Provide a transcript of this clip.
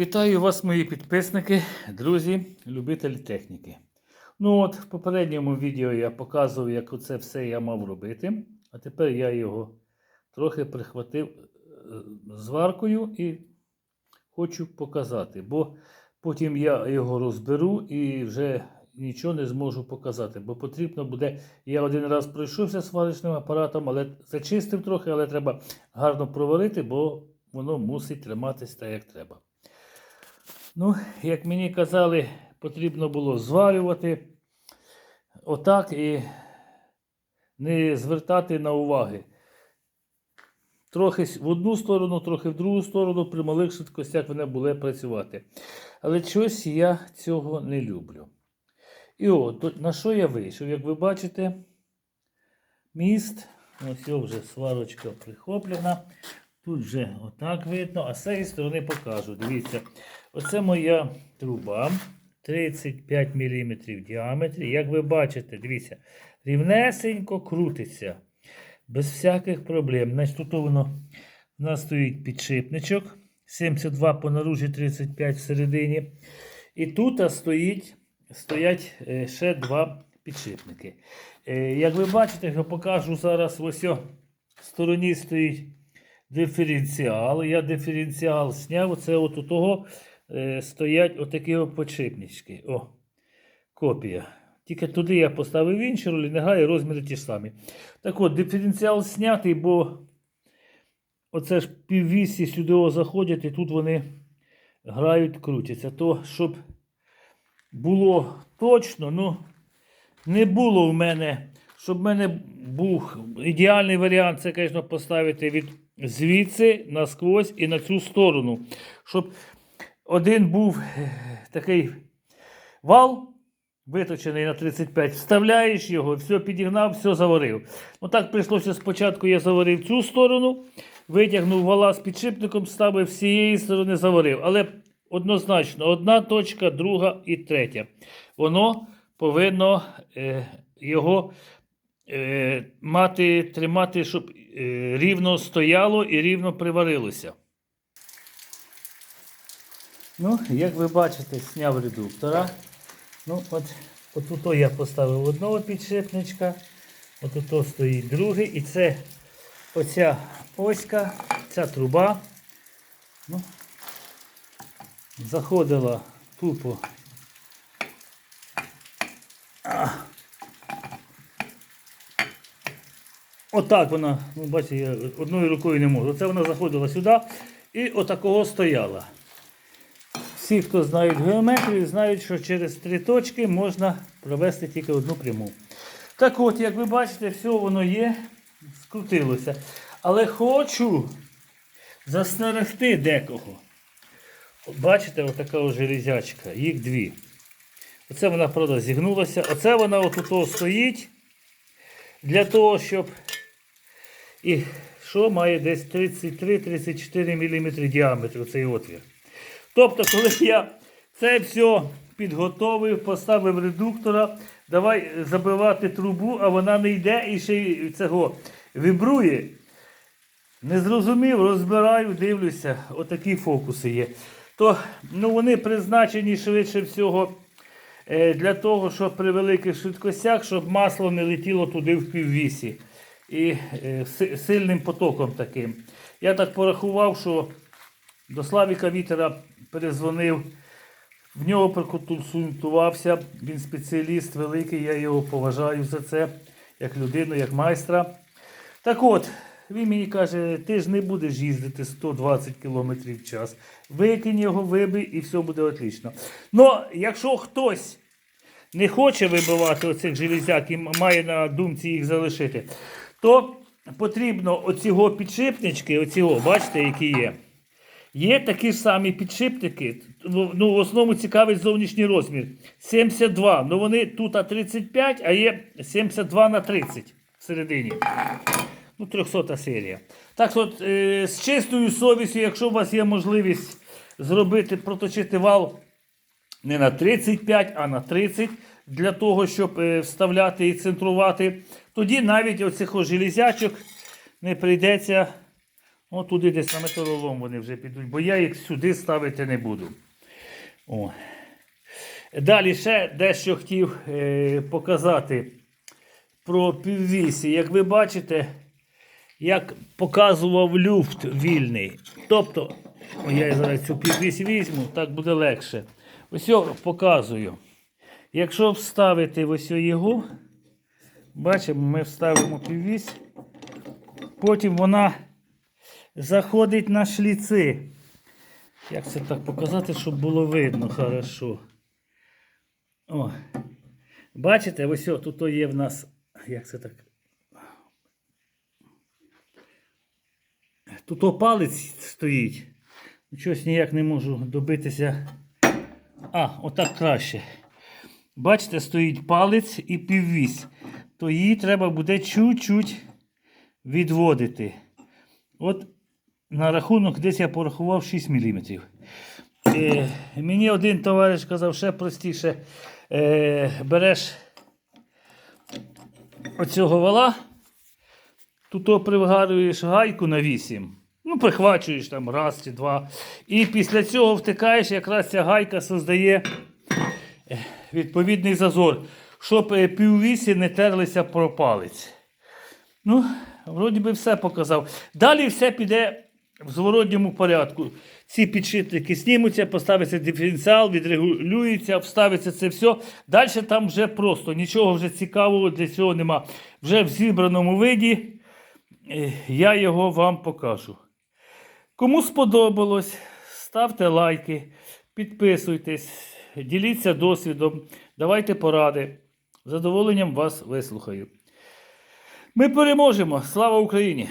Вітаю вас, мої підписники, друзі, любителі техніки. Ну от, в попередньому відео я показував, як оце все я мав робити. А тепер я його трохи прихватив е, зваркою і хочу показати. Бо потім я його розберу і вже нічого не зможу показати. Бо потрібно буде. Я один раз пройшовся сварочним апаратом, але зачистив трохи, але треба гарно проварити, бо воно мусить триматись так, як треба. Ну, як мені казали, потрібно було зварювати отак і не звертати на уваги. Трохи в одну сторону, трохи в другу сторону, при малих швидкостях вони були працювати. Але щось я цього не люблю. І от, на що я вийшов? Як ви бачите, міст, ось його вже сварочка прихоплена. Тут вже отак видно, а з цієї сторони покажу. Дивіться, оце моя труба 35 мм в діаметрі. Як ви бачите, дивіться, рівнесенько крутиться. Без всяких проблем. Значить, тут воно у нас стоїть підшипничок. 72 по наружі, 35 всередині. І тут стоїть, стоять е, ще два підшипники. Е, Як ви бачите, я покажу зараз ось о стороні стоїть диференціал. Я диференціал зняв. Оце от у того стоять отакі от подшипнички. О, копія. Тільки туди я поставив інші ролі, не грає, розміри ті самі. Так от, диференціал знятий, бо оце ж піввісі сюди заходять, і тут вони грають, крутяться. То, щоб було точно, ну, не було в мене, щоб в мене був ідеальний варіант, це, звісно, поставити від звідси насквозь і на цю сторону. Щоб один був е, такий вал. Виточений на 35, вставляєш його, все підігнав, все заварив. Ну так прийшлося спочатку, я заварив цю сторону, витягнув вала з підшипником, ставив з цієї сторони, заварив. Але однозначно, одна точка, друга і третя. Воно повинно е, його е, мати, тримати, щоб е, рівно стояло і рівно приварилося. Ну, як ви бачите, зняв редуктора. Ну, от, от я поставив одного підшипничка, от тут стоїть другий. І це оця оська, ця труба. Ну, заходила тупо. Отак вона, ну, бачите, я одною рукою не можу. Оце вона заходила сюди і отакого стояла. Всі, хто знають геометрію, знають, що через три точки можна провести тільки одну пряму. Так от, як ви бачите, все воно є, скрутилося. Але хочу застерегти декого. От Бачите, отака ось железячка, їх дві. Оце вона, правда, зігнулася. Оце вона отут стоїть для того, щоб. І що має десь 33-34 мм діаметру цей отвір. Тобто, коли я це все підготовив, поставив редуктора, давай забивати трубу, а вона не йде і ще цього вібрує. Не зрозумів, розбираю, дивлюся, отакі фокуси є. То ну, вони призначені швидше всього е, для того, щоб при великих швидкостях, щоб масло не летіло туди в піввісі. І е, сильним потоком таким. Я так порахував, що до Славіка Вітера перезвонив, в нього проконсультувався, він спеціаліст великий, я його поважаю за це, як людину, як майстра. Так от, він мені каже, ти ж не будеш їздити 120 км в час. Викинь його, вибий і все буде отлично. Ну, якщо хтось не хоче вибивати оцих железяк і має на думці їх залишити, то потрібно оцього підшипнички, оцього, бачите, які є. Є такі ж самі підшипники. Ну, ну, в основному цікавить зовнішній розмір. 72. Ну вони тут 35, а є 72 на 30 всередині. Ну, 300 серія. Так от, е, з чистою совістю, якщо у вас є можливість зробити, проточити вал не на 35, а на 30, для того, щоб е, вставляти і центрувати, тоді навіть оцих железячок не прийдеться От туди десь на металолом вони вже підуть, бо я їх сюди ставити не буду. О. Далі ще дещо хотів е, показати про піввісі. Як ви бачите, як показував люфт вільний. Тобто, о, я зараз цю піввісь візьму, так буде легше. Ось його показую. Якщо вставити ось його, бачимо, ми вставимо піввісь, потім вона заходить на шліци. Як це так показати, щоб було видно хорошо. О. Бачите, ось о, тут є в нас. Як це так? Тут палець стоїть. Чогось ніяк не можу добитися. А, отак краще. Бачите, стоїть палець і піввісь. То її треба буде чуть-чуть відводити. От на рахунок десь я порахував 6 мм. Е, мені один товариш казав, ще простіше. Е, береш оцього вала, тут привгарюєш гайку на 8. Ну, прихвачуєш там раз чи два. І після цього втикаєш, якраз ця гайка создає е, відповідний зазор, щоб е, піввісі не терлися про палець. Ну, вроді би все показав. Далі все піде в зворотньому порядку. Ці підшипники знімуться, поставиться диференціал, відрегулюється, вставиться це все. Далі там вже просто нічого вже цікавого для цього нема. Вже в зібраному виді е, я його вам покажу. Кому сподобалось, ставте лайки, підписуйтесь, діліться досвідом, давайте поради. Задоволенням вас вислухаю. Ми переможемо! Слава Україні!